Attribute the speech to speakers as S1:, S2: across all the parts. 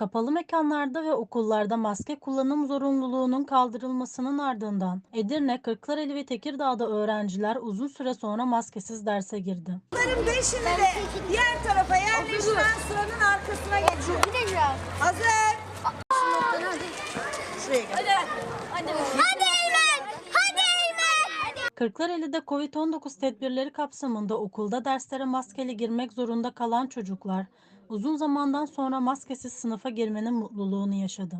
S1: Kapalı mekanlarda ve okullarda maske kullanım zorunluluğunun kaldırılmasının ardından Edirne, Kırklareli ve Tekirdağ'da öğrenciler uzun süre sonra maskesiz derse girdi.
S2: Bunların beşini de diğer tarafa yerleştiren sıranın arkasına geçiyor. Hazır. Şuraya gel.
S1: Kırklareli'de Covid-19 tedbirleri kapsamında okulda derslere maskeli girmek zorunda kalan çocuklar uzun zamandan sonra maskesiz sınıfa girmenin mutluluğunu yaşadı.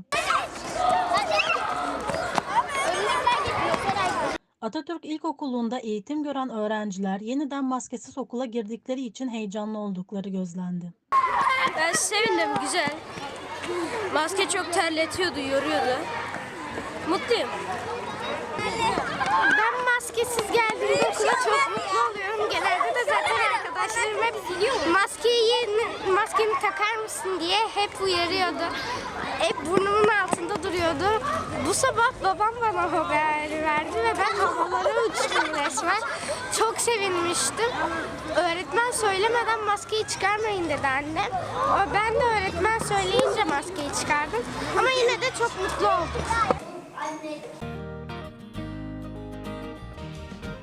S1: Atatürk İlkokulu'nda eğitim gören öğrenciler yeniden maskesiz okula girdikleri için heyecanlı oldukları gözlendi.
S3: Ben sevindim, güzel. Maske çok terletiyordu, yoruyordu. Mutluyum.
S4: Ben maskesiz geldiğimde okula çok mutlu oluyorum. Genelde de zaten arkadaşlarım hep maskeyi maskeni takar mısın diye hep uyarıyordu. Hep burnumun altında duruyordu. Bu sabah babam bana haber verdi ve ben havalara uçtum resmen. Çok sevinmiştim. Öğretmen söylemeden maskeyi çıkarmayın dedi annem. Ben de öğretmen söyleyince maskeyi çıkardım. Ama yine de çok mutlu olduk.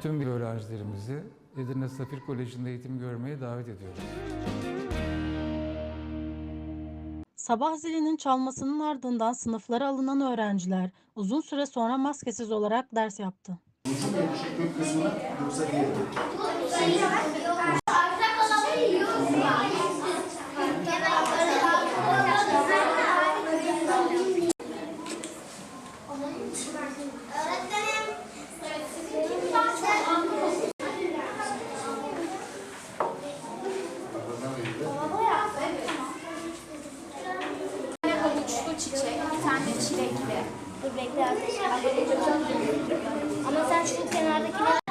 S5: Tüm öğrencilerimizi Edirne Safir Koleji'nde eğitim görmeye davet ediyoruz.
S1: Sabah zilinin çalmasının ardından sınıflara alınan öğrenciler uzun süre sonra maskesiz olarak ders yaptı.
S6: Yoksa diğeri.
S4: Çiçek, bir tane çilekli. Dur bekle Ama sen şu kenardakine